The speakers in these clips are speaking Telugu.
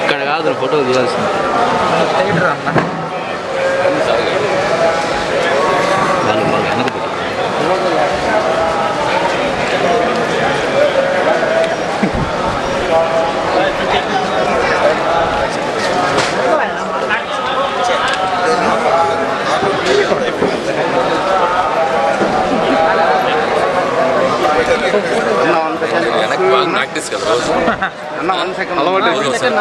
ఇక్కడ కాదు ఫోటో తీయాల్సింది. ప్రాక్టీస్ కదా. రోజు రోజు ఒకసారి.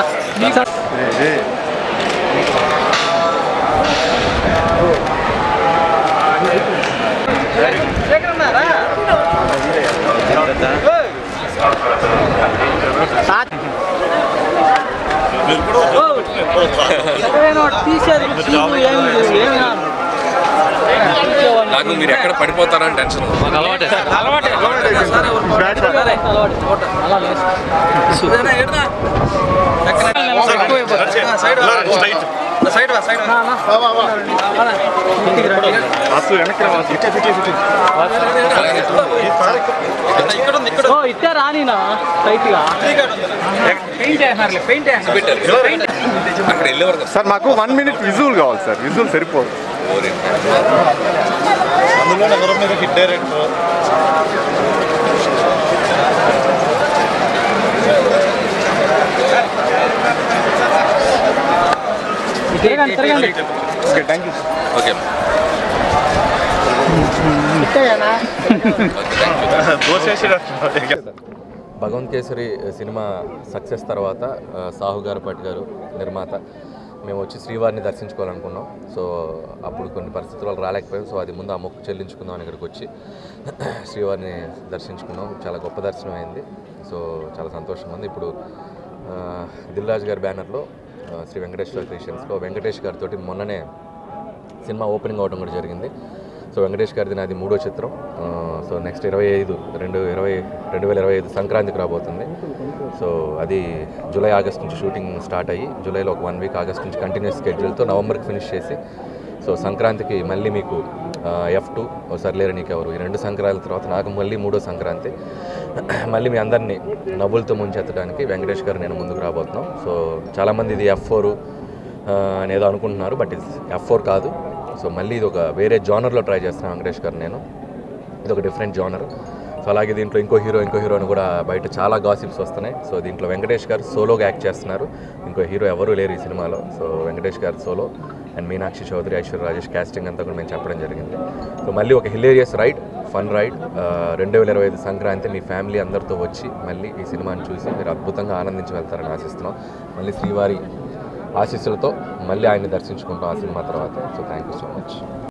నాకు మీరు ఎక్కడ పడిపోతారని టెన్షన్ ఇట్టే రానినా? వెళ్ళే వరకు సార్ మాకు వన్ మినిట్ విజువల్ కావాలి సార్. విజువల్ సరిపోదు. అందులో ఎవరి మీద హిట్ డైరెక్టర్. తిరగండి తిరగండి. Okay thank you okay. Bhagavanth Kesari cinema success తర్వాత సాహు గారు గారు నిర్మాత. మేము వచ్చి శ్రీవారిని దర్శించుకోవాలనుకున్నాం. సో అప్పుడు కొన్ని పరిస్థితుల వల్ల రాలేకపోయాం సో అది ముందు ఆ మొక్కు చెల్లించుకుందాం అని ఇక్కడికి వచ్చి శ్రీవారిని దర్శించుకున్నాం. చాలా గొప్ప దర్శనం అయింది. సో చాలా సంతోషంగా ఉంది. ఇప్పుడు ఆ, దిల్రాజ్ గారి బ్యానర్లో శ్రీ వెంకటేశ్వర క్రిస్టియన్స్లో వెంకటేష్ గారితో మొన్ననే సినిమా ఓపెనింగ్ అవడం కూడా జరిగింది. సో వెంకటేష్ గారిది నాది మూడో చిత్రం. సో నెక్స్ట్ ఇరవై ఐదు రెండు ఇరవై రెండు వేల ఇరవై ఐదు సంక్రాంతికి రాబోతుంది. సో అది జూలై ఆగస్ట్ నుంచి షూటింగ్ స్టార్ట్ అయ్యి జూలైలో ఒక వన్ వీక్ ఆగస్ట్ నుంచి కంటిన్యూస్ స్కెడ్యూల్తో నవంబర్కి ఫినిష్ చేసి సో సంక్రాంతికి మళ్ళీ మీకు ఎఫ్ టూ ఒకసారి లేరు నీకెవరు? ఈ రెండు సంక్రాంతి తర్వాత నాకు మళ్ళీ మూడో సంక్రాంతి. మళ్ళీ మీ అందరినీ నవ్వులతో ముంచెత్తడానికి వెంకటేష్ గారు నేను ముందుకు రాబోతున్నాం. సో చాలామంది ఇది ఎఫ్ ఫోర్ అనేదో అనుకుంటున్నారు బట్ ఇది ఎఫ్ ఫోర్ కాదు. సో మళ్ళీ ఇది ఒక వేరే జానర్లో ట్రై చేస్తున్నాను వెంకటేష్ గారు నేను. ఇది ఒక డిఫరెంట్ జానర్. సో అలాగే దీంట్లో ఇంకో హీరో ఇంకో హీరో అని కూడా బయట చాలా గాసిప్స్ వస్తున్నాయి. సో దీంట్లో వెంకటేష్ గారు సోలోగా యాక్ట్ చేస్తున్నారు. ఇంకో హీరో ఎవరూ లేరు ఈ సినిమాలో. So Venkatesh garu solo. And Meenakshi Chaudhary Aishwarya Rajesh casting అంతా కూడా మేము చెప్పడం జరిగింది. సో మళ్ళీ ఒక హిలేరియస్ రైడ్ ఫన్ రైడ్. రెండు వేల ఇరవై ఐదు సంక్రాంతి మీ ఫ్యామిలీ అందరితో వచ్చి మళ్ళీ ఈ సినిమాని చూసి మీరు అద్భుతంగా ఆనందించి వెళ్తారని ఆశిస్తున్నాం. మళ్ళీ శ్రీవారి ఆశీస్సులతో మళ్ళీ ఆయన్ని దర్శించుకుంటాం ఆ సినిమా తర్వాత. So thank you so much